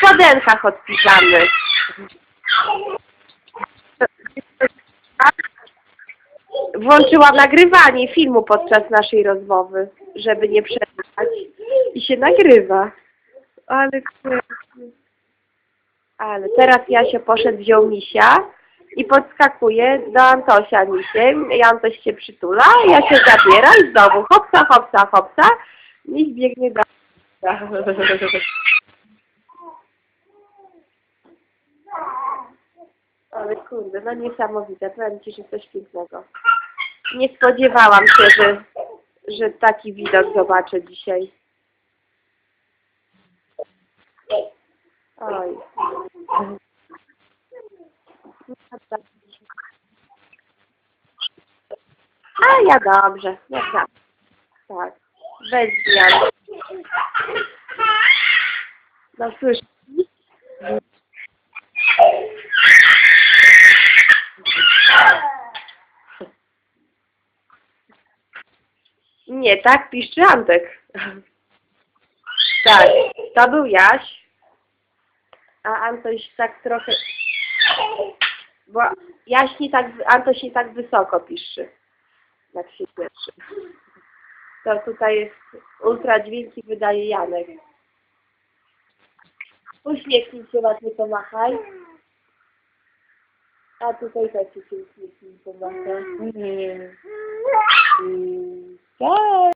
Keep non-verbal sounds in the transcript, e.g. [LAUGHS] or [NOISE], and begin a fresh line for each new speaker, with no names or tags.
po denkach odpisamy. Włączyłam nagrywanie filmu podczas naszej rozmowy, żeby nie przerywać. I się nagrywa. Ale. Ale teraz Jasio poszedł, wziął misia i podskakuje do Antosia misiem. I Antoś się przytula, ja się zabiera i znowu hopsa, hopsa, hopsa. Miś biegnie do [LAUGHS] Ale kurde, no niesamowite. Powiem Ci, że coś pięknego. Nie spodziewałam się, że, że taki widok zobaczę dzisiaj. Oj. A ja dobrze, jak zawsze. Tak. Bez zmian. No słysz. Nie, tak piszczy Antek. Tak, to był Jaś. A Antoś tak trochę... Bo Jaś nie tak, Antoś nie tak wysoko piszczy. Jak się cieszy. To tutaj jest ultra dźwięki wydaje Janek. Uśmiechnij się ładnie pomachaj. A tutaj też się uśmiechnij pomachaj. Mm. Mm. Bye.